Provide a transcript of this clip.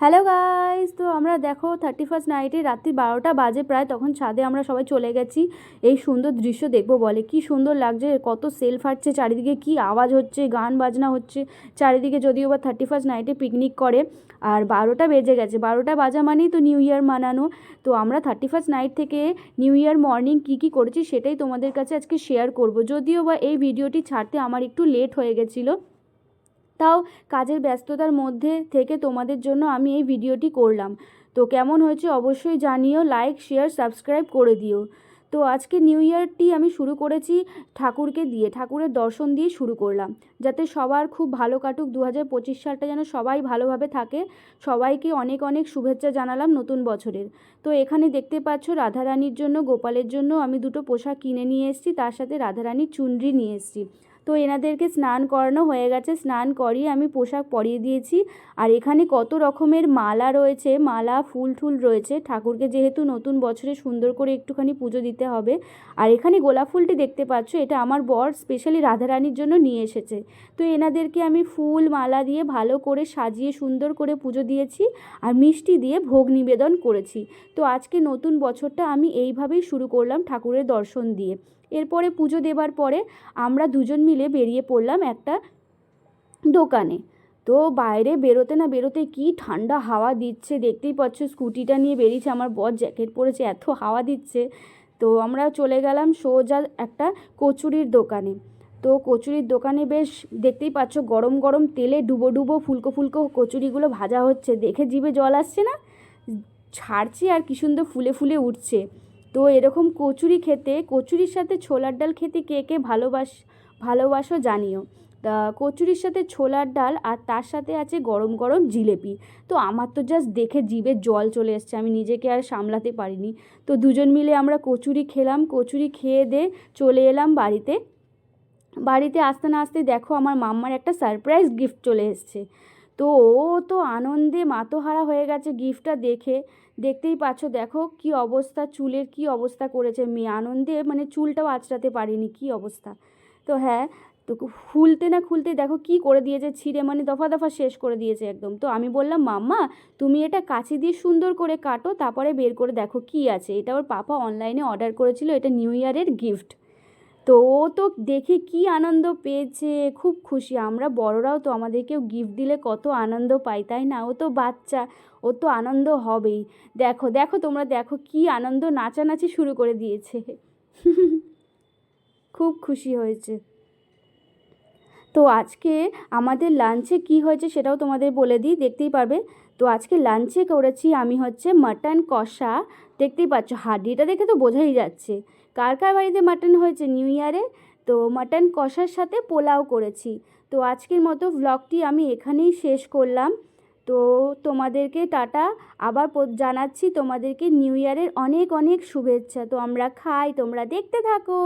Hello guys তো আমরা দেখো থার্টি ফার্স্ট নাইটে রাত্রি বারোটা বাজে প্রায়, তখন ছাদে আমরা সবাই চলে গেছি। এই সুন্দর দৃশ্য দেখব বলে। কি সুন্দর লাগছে, কত সেল ফাটছে, চারিদিকে কি আওয়াজ হচ্ছে, গান বাজনা হচ্ছে। চারিদিকে যদিও বা থার্টি ফার্স্ট নাইটে পিকনিক করে, আর বারোটা বেজে গেছে। বারোটা বাজা মানেই তো নিউ ইয়ার মানানো। তো আমরা থার্টি ফার্স্ট নাইট থেকে নিউ ইয়ার মর্নিং কী কী করেছি, সেটাই তোমাদের কাছে আজকে শেয়ার করব। যদিও বা এই ভিডিওটি ছাড়তে আমার একটু লেট হয়ে গেছিল। তাও কাজের ব্যস্ততার মধ্যে থেকে তোমাদের জন্য আমি এই ভিডিওটি করলাম। তো কেমন হয়েছে অবশ্যই জানিও লাইক শেয়ার সাবস্ক্রাইব করে দিও। তো আজকে নিউ ইয়ারটি আমি শুরু করেছি ঠাকুরকে দিয়ে, ঠাকুরের দর্শন দিয়ে শুরু করলাম। যাতে সবার খুব ভালো কাটুক দু হাজার পঁচিশ সালটা যেন সবাই ভালোভাবে থাকে। সবাইকে অনেক অনেক শুভেচ্ছা জানালাম নতুন বছরের। তো এখানে দেখতে পাচ্ছ রাধারানীর জন্য, গোপালের জন্য আমি দুটো পোশাক কিনে নিয়ে এসেছি। তার সাথে রাধারানীর চুনরি নিয়ে এসেছি। তো এনাদেরকে স্নান করানো হয়ে গেছে। স্নান করিয়ে আমি পোশাক পরিয়ে দিয়েছি। আর এখানে কত রকমের মালা রয়েছে, মালা, ফুল টুল রয়েছে। ঠাকুরকে যেহেতু নতুন বছরে সুন্দর করে একটুখানি পুজো দিতে হবে। আর এখানে গোলাপ ফুলটি দেখতে পাচ্ছ, এটা আমার বর স্পেশালি রাধারানীর জন্য নিয়ে এসেছে। তো এনাদেরকে আমি ফুল, মালা দিয়ে ভালো করে সাজিয়ে সুন্দর করে পুজো দিয়েছি আর মিষ্টি দিয়ে ভোগ নিবেদন করেছি। তো আজকে নতুন বছরটা আমি এইভাবেই শুরু করলাম ঠাকুরের দর্শন দিয়ে। এরপরে পুজো দেবার পরে আমরা দুজন মিলে বেরিয়ে পড়লাম একটা দোকানে। তো বাইরে বেরোতে না বেরোতে কি ঠান্ডা হাওয়া দিচ্ছে, দেখতেই পাচ্ছ স্কুটিটা নিয়ে বেরিয়েছে, আমার বর জ্যাকেট পরেছে, এত হাওয়া দিচ্ছে। তো আমরা চলে গেলাম সোজা একটা কচুরির দোকানে। তো কচুরির দোকানে বেশ দেখতেই পাচ্ছ গরম গরম তেলে ডুবো ডুবো ফুলকো ফুলকো কচুরিগুলো ভাজা হচ্ছে। দেখে জিভে জল আসছে না? ছাড়ছে আর কি সুন্দর ফুলে ফুলে উঠছে। তো এরকম কচুরি খেতে, কচুরির সাথে ছোলার ডাল খেতে কে কে ভালোবাস, ভালোবাসো জানিও। তা কচুরির সাথে ছোলার ডাল আর তার সাথে আছে গরম গরম জিলেপি। তো আমার তো জাস্ট দেখে জিভে জল চলে এসছে, আমি নিজেকে আর সামলাতে পারিনি। তো দুজন মিলে আমরা কচুরি খেলাম, কচুরি খেয়ে দে চলে এলাম বাড়িতে। বাড়িতে আসতে না আসতে দেখো আমার মাম্মার একটা সারপ্রাইজ গিফট চলে এসছে। তো ও তো আনন্দে মাতোহারা হয়ে গেছে গিফটটা দেখে। দেখতেই পাচ্ছ, দেখো কি অবস্থা, চুলের কি অবস্থা করেছে মেয়ে। আনন্দে মানে চুলটাও আঁচড়াতে পারিনি, কি অবস্থা। তো হ্যাঁ তো খুলতে না খুলতে দেখো কি করে দিয়েছে, ছিঁড়ে মানে দফা দফা শেষ করে দিয়েছে একদম। তো আমি বললাম, মাম্মা, তুমি এটা কাঁচি দিয়ে সুন্দর করে কাটো, তারপরে বের করে দেখো কি আছে। এটা ওর পাপা অনলাইনে অর্ডার করেছিল, এটা নিউ ইয়ারের গিফট। তো ও তো দেখে কি আনন্দ পেয়েছে, খুব খুশি। আমরা বড়রাও তো আমাদেরকেও গিফট দিলে কত আনন্দ পাই, তাই না? ও তো বাচ্চা, ও তো আনন্দ হবেই। দেখো দেখো তোমরা, দেখো কি আনন্দ নাচানাচি শুরু করে দিয়েছে। খুব খুশি হয়েছে। তো আজকে আমাদের লাঞ্চে কি হয়েছে সেটাও তোমাদের বলে দিই, দেখতেই পারবে। তো আজকে লাঞ্চে করেছি আমি হচ্ছে মাটন কষা। দেখতেই পাচ্ছ হাড্ডিটা দেখে তো বোঝাই যাচ্ছে। কার কার বাড়িতে মাটন হয়েছে? নিউ ইয়ারে তো মাটন কষার সাথে পোলাও করেছি। তো আজকের মতো ভ্লগটি আমি এখানেই শেষ করলাম। তো তোমাদেরকে টাটা। আবার জানাচ্ছি তোমাদেরকে নিউ ইয়ারের অনেক অনেক শুভেচ্ছা। তো আমরা খাই, তোমরা দেখতে থাকো।